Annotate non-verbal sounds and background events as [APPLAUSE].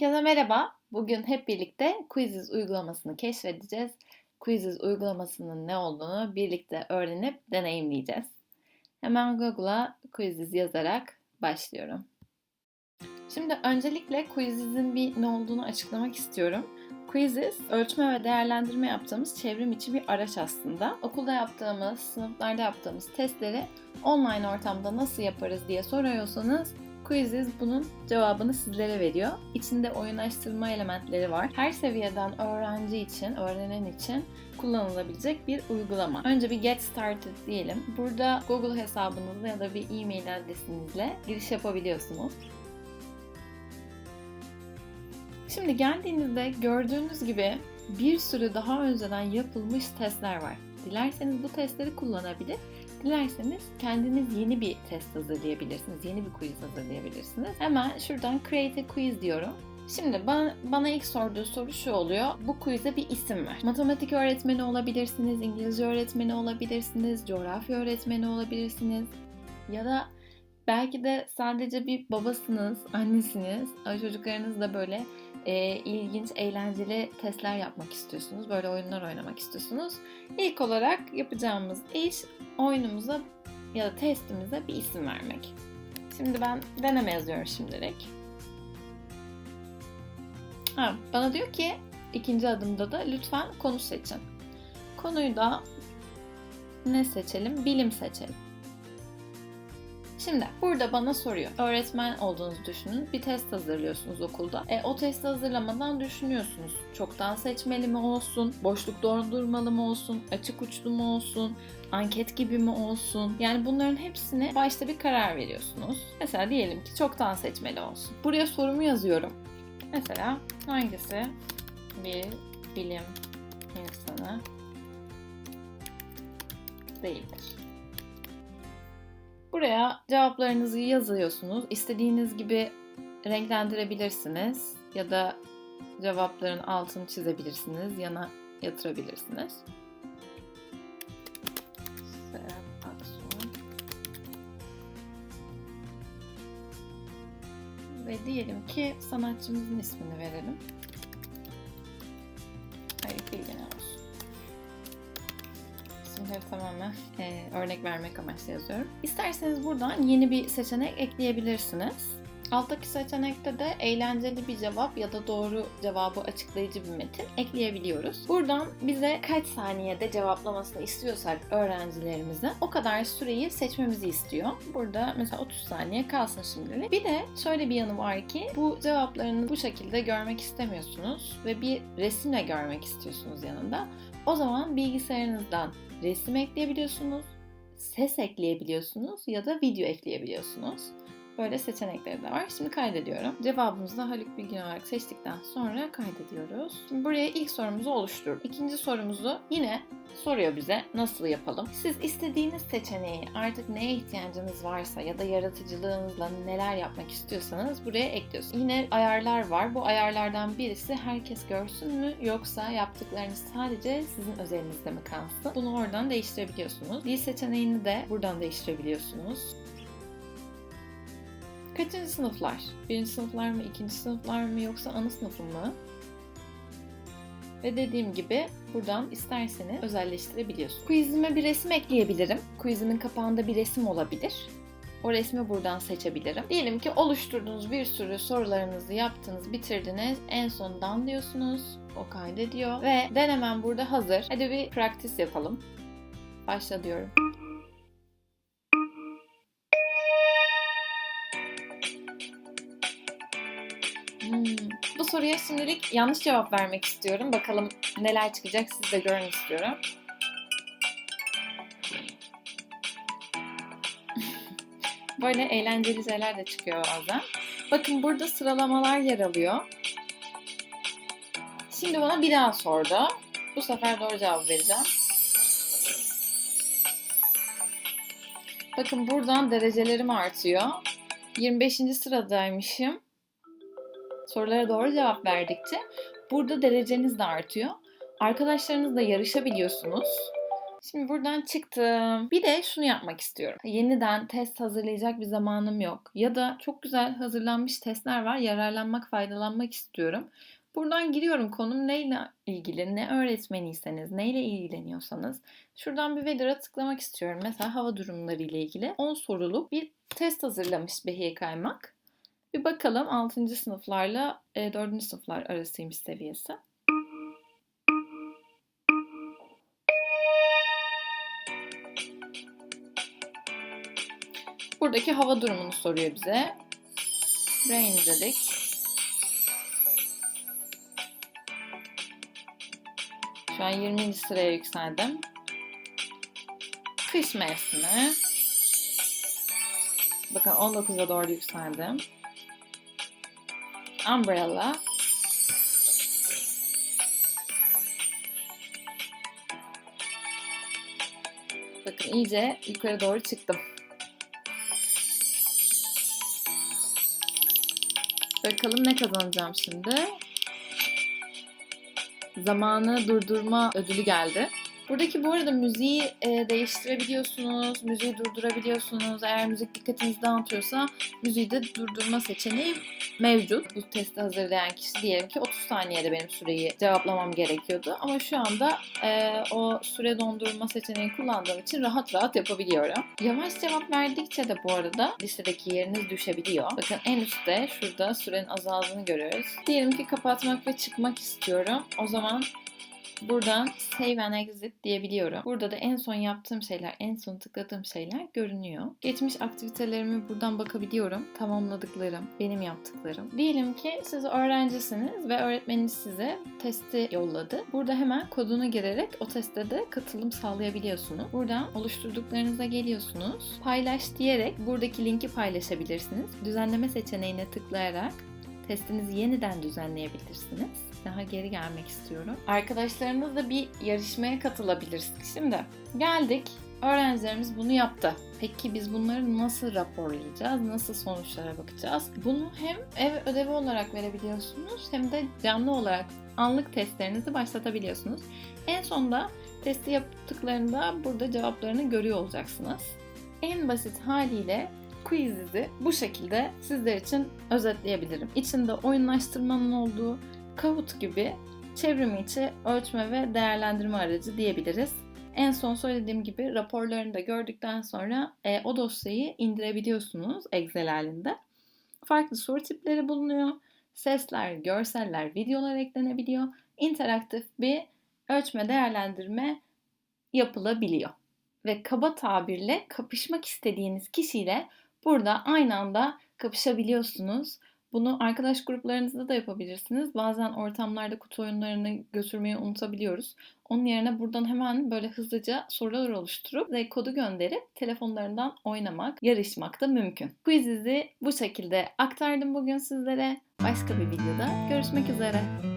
Herkese merhaba. Bugün hep birlikte Quizzes uygulamasını keşfedeceğiz. Quizzes uygulamasının ne olduğunu birlikte öğrenip deneyimleyeceğiz. Hemen Google'a Quizzes yazarak başlıyorum. Şimdi öncelikle Quizzes'in bir ne olduğunu açıklamak istiyorum. Quizzes, ölçme ve değerlendirme yaptığımız çevrim içi bir araç aslında. Okulda yaptığımız, sınıflarda yaptığımız testleri online ortamda nasıl yaparız diye soruyorsanız Quizzes bunun cevabını sizlere veriyor. İçinde oyunlaştırma elementleri var. Her seviyeden öğrenci için, öğrenen için kullanılabilecek bir uygulama. Önce bir get started diyelim. Burada Google hesabınızla ya da bir e-mail adresinizle giriş yapabiliyorsunuz. Şimdi geldiğinizde gördüğünüz gibi bir sürü daha önceden yapılmış testler var. Dilerseniz bu testleri kullanabilir, dilerseniz kendiniz yeni bir test hazırlayabilirsiniz, yeni bir quiz hazırlayabilirsiniz. Hemen şuradan create a quiz diyorum. Şimdi bana, bana ilk sorduğu soru şu oluyor. Bu quiz'e bir isim ver. Matematik öğretmeni olabilirsiniz, İngilizce öğretmeni olabilirsiniz, coğrafya öğretmeni olabilirsiniz. Ya da belki de sadece bir babasınız, annesiniz. Çocuklarınız da böyle e, ilginç, eğlenceli testler yapmak istiyorsunuz. Böyle oyunlar oynamak istiyorsunuz. İlk olarak yapacağımız iş oyunumuza ya da testimize bir isim vermek. Şimdi ben deneme yazıyorum şimdilik. Ha, bana diyor ki ikinci adımda da lütfen konu seçin. Konuyu da ne seçelim? Bilim seçelim. Şimdi burada bana soruyor. Öğretmen olduğunuzu düşünün. Bir test hazırlıyorsunuz okulda. E, o testi hazırlamadan düşünüyorsunuz. Çoktan seçmeli mi olsun? Boşluk doldurmalı mı olsun? Açık uçlu mu olsun? Anket gibi mi olsun? Yani bunların hepsine başta bir karar veriyorsunuz. Mesela diyelim ki çoktan seçmeli olsun. Buraya sorumu yazıyorum. Mesela hangisi bir bilim insanı değildir? Buraya cevaplarınızı yazıyorsunuz. İstediğiniz gibi renklendirebilirsiniz ya da cevapların altını çizebilirsiniz, yana yatırabilirsiniz. Ve diyelim ki sanatçımızın ismini verelim. Hayır, Bilgin olsun. İsimleri tamamen e, örnek vermek amaçlı yazıyorum. İsterseniz buradan yeni bir seçenek ekleyebilirsiniz. Alttaki seçenekte de eğlenceli bir cevap ya da doğru cevabı açıklayıcı bir metin ekleyebiliyoruz. Buradan bize kaç saniyede cevaplamasını istiyorsak öğrencilerimizin o kadar süreyi seçmemizi istiyor. Burada mesela 30 saniye kalsın şimdilik. Bir de şöyle bir yanı var ki bu cevaplarını bu şekilde görmek istemiyorsunuz ve bir resimle görmek istiyorsunuz yanında. O zaman bilgisayarınızdan resim ekleyebiliyorsunuz, ses ekleyebiliyorsunuz ya da video ekleyebiliyorsunuz. Böyle seçenekleri de var. Şimdi kaydediyorum. Cevabımızı da Haluk Bilgin olarak seçtikten sonra kaydediyoruz. Şimdi buraya ilk sorumuzu oluşturduk. İkinci sorumuzu yine soruyor bize nasıl yapalım. Siz istediğiniz seçeneği artık neye ihtiyacınız varsa ya da yaratıcılığınızla neler yapmak istiyorsanız buraya ekliyorsunuz. Yine ayarlar var. Bu ayarlardan birisi herkes görsün mü yoksa yaptıklarınız sadece sizin özelinizde mi kalsın? Bunu oradan değiştirebiliyorsunuz. Dil seçeneğini de buradan değiştirebiliyorsunuz. Kaçıncı sınıflar? Birinci sınıflar mı, ikinci sınıflar mı yoksa ana sınıfı mı? Ve dediğim gibi buradan isterseniz özelleştirebiliyorsunuz. Quizime bir resim ekleyebilirim. Quizimin kapağında bir resim olabilir. O resmi buradan seçebilirim. Diyelim ki oluşturduğunuz bir sürü sorularınızı yaptınız, bitirdiniz. En sondan diyorsunuz. O kaydediyor. Ve denemem burada hazır. Hadi bir practice yapalım. Başla diyorum. Soruya şimdilik yanlış cevap vermek istiyorum. Bakalım neler çıkacak siz de görün istiyorum. [LAUGHS] Böyle eğlenceli şeyler de çıkıyor bazen. Bakın burada sıralamalar yer alıyor. Şimdi bana bir daha sordu. Bu sefer doğru cevap vereceğim. Bakın buradan derecelerim artıyor. 25. sıradaymışım sorulara doğru cevap verdikçe burada dereceniz de artıyor. Arkadaşlarınızla yarışabiliyorsunuz. Şimdi buradan çıktım. Bir de şunu yapmak istiyorum. Yeniden test hazırlayacak bir zamanım yok. Ya da çok güzel hazırlanmış testler var. Yararlanmak, faydalanmak istiyorum. Buradan giriyorum konum neyle ilgili, ne öğretmeniyseniz, neyle ilgileniyorsanız. Şuradan bir Weather'a tıklamak istiyorum. Mesela hava durumları ile ilgili 10 soruluk bir test hazırlamış Behiye Kaymak. Bir bakalım 6. sınıflarla 4. sınıflar arasıymış seviyesi. Buradaki hava durumunu soruyor bize. Rain dedik. Şu an 20. sıraya yükseldim. Kış mevsimi. Bakın 19'a doğru yükseldim. Umbrella. Bakın iyice yukarı doğru çıktım. Bakalım ne kazanacağım şimdi. Zamanı durdurma ödülü geldi. Buradaki bu arada müziği e, değiştirebiliyorsunuz, müziği durdurabiliyorsunuz. Eğer müzik dikkatinizi dağıtıyorsa müziği de durdurma seçeneği mevcut. Bu testi hazırlayan kişi diyelim ki 30 saniyede benim süreyi cevaplamam gerekiyordu. Ama şu anda e, o süre dondurma seçeneğini kullandığım için rahat rahat yapabiliyorum. Yavaş cevap verdikçe de bu arada listedeki yeriniz düşebiliyor. Bakın en üstte şurada sürenin azaldığını görüyoruz. Diyelim ki kapatmak ve çıkmak istiyorum. O zaman Buradan Save and Exit diyebiliyorum. Burada da en son yaptığım şeyler, en son tıkladığım şeyler görünüyor. Geçmiş aktivitelerimi buradan bakabiliyorum. Tamamladıklarım, benim yaptıklarım. Diyelim ki siz öğrencisiniz ve öğretmeniniz size testi yolladı. Burada hemen kodunu girerek o teste de katılım sağlayabiliyorsunuz. Buradan oluşturduklarınıza geliyorsunuz. Paylaş diyerek buradaki linki paylaşabilirsiniz. Düzenleme seçeneğine tıklayarak testinizi yeniden düzenleyebilirsiniz. Daha geri gelmek istiyorum. Arkadaşlarınızla bir yarışmaya katılabilirsiniz. Şimdi geldik. Öğrencilerimiz bunu yaptı. Peki biz bunları nasıl raporlayacağız? Nasıl sonuçlara bakacağız? Bunu hem ev ödevi olarak verebiliyorsunuz hem de canlı olarak anlık testlerinizi başlatabiliyorsunuz. En sonda testi yaptıklarında burada cevaplarını görüyor olacaksınız. En basit haliyle quiz'i bu şekilde sizler için özetleyebilirim. İçinde oyunlaştırmanın olduğu Kahoot gibi çevrim içi ölçme ve değerlendirme aracı diyebiliriz. En son söylediğim gibi raporlarını da gördükten sonra e, o dosyayı indirebiliyorsunuz Excel halinde. Farklı soru tipleri bulunuyor. Sesler, görseller, videolar eklenebiliyor. İnteraktif bir ölçme değerlendirme yapılabiliyor. Ve kaba tabirle kapışmak istediğiniz kişiyle burada aynı anda kapışabiliyorsunuz. Bunu arkadaş gruplarınızda da yapabilirsiniz. Bazen ortamlarda kutu oyunlarını götürmeyi unutabiliyoruz. Onun yerine buradan hemen böyle hızlıca sorular oluşturup ve kodu gönderip telefonlarından oynamak, yarışmak da mümkün. Quiziz'i bu şekilde aktardım bugün sizlere. Başka bir videoda görüşmek üzere.